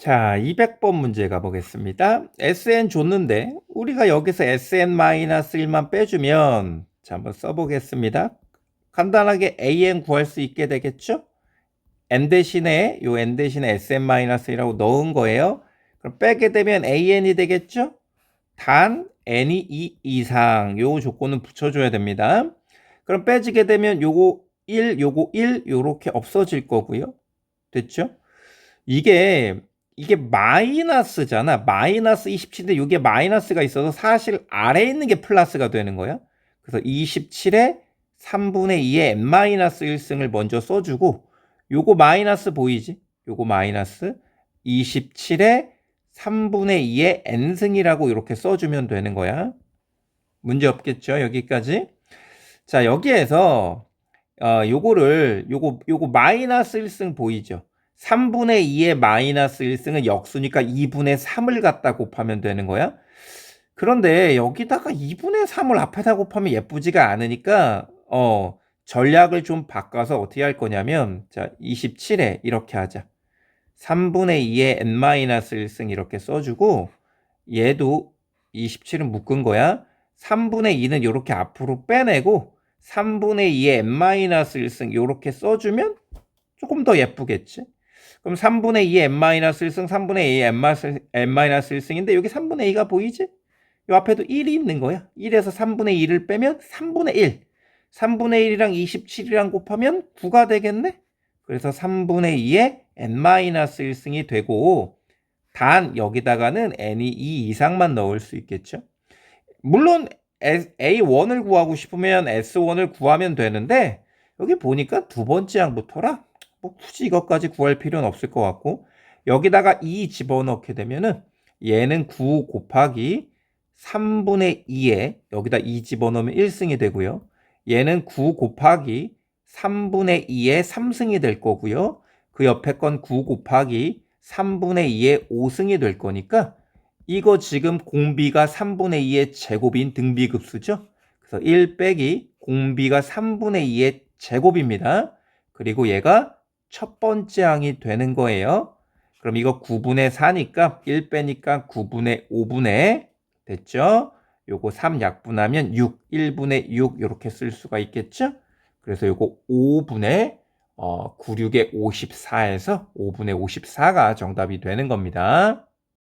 자, 200번 문제 가보겠습니다. SN 줬는데 우리가 여기서 SN-1만 빼주면 자, 한번 써보겠습니다. 간단하게 AN 구할 수 있게 되겠죠? N 대신에 요 N 대신에 SN-1이라고 넣은 거예요. 그럼 빼게 되면 AN이 되겠죠? 단 N이 2 이상 요 조건은 붙여줘야 됩니다. 그럼 빼지게 되면 요거 1, 요거 1 요렇게 없어질 거고요. 됐죠? 이게 이게 마이너스잖아. 마이너스 27인데 이게 마이너스가 있어서 사실 아래에 있는 게 플러스가 되는 거야. 그래서 27에 3분의 2의 n-1승을 먼저 써주고 요거 마이너스 보이지? 요거 마이너스 27에 3분의 2의 n승이라고 이렇게 써주면 되는 거야. 문제 없겠죠? 여기까지. 자, 여기에서 어, 요거를 요거 요거 마이너스 1승 보이죠? 3분의 2의 마이너스 1승은 역수니까 2분의 3을 갖다 곱하면 되는 거야. 그런데 여기다가 2분의 3을 앞에다 곱하면 예쁘지가 않으니까 어 전략을 좀 바꿔서 어떻게 할 거냐면 자 27에 이렇게 하자. 3분의 2의 n-1승 이렇게 써주고 얘도 27은 묶은 거야. 3분의 2는 이렇게 앞으로 빼내고 3분의 2의 n-1승 이렇게 써주면 조금 더 예쁘겠지. 그럼 3분의 2의 n-1승, 3분의 2의 n-1승인데 여기 3분의 2가 보이지? 이 앞에도 1이 있는 거야. 1에서 3분의 2를 빼면 3분의 1. 3분의 1이랑 27이랑 곱하면 9가 되겠네? 그래서 3분의 2의 n-1승이 되고 단 여기다가는 n이 2 이상만 넣을 수 있겠죠. 물론 A1을 구하고 싶으면 S1을 구하면 되는데 여기 보니까 두 번째 항부터라 뭐 굳이 이것까지 구할 필요는 없을 것 같고 여기다가 2 집어넣게 되면은 얘는 9 곱하기 3분의 2에 여기다 2 집어넣으면 1승이 되고요. 얘는 9 곱하기 3분의 2에 3승이 될 거고요. 그 옆에 건 9 곱하기 3분의 2에 5승이 될 거니까 이거 지금 공비가 3분의 2의 제곱인 등비급수죠. 그래서 1 빼기 공비가 3분의 2의 제곱입니다. 그리고 얘가 첫 번째 항이 되는 거예요. 그럼 이거 9분의 4니까 1 빼니까 9분의 5분의 됐죠? 요거 3 약분하면 6, 1분의 6 이렇게 쓸 수가 있겠죠? 그래서 요거 5분의 어, 96의 54에서 5분의 54가 정답이 되는 겁니다.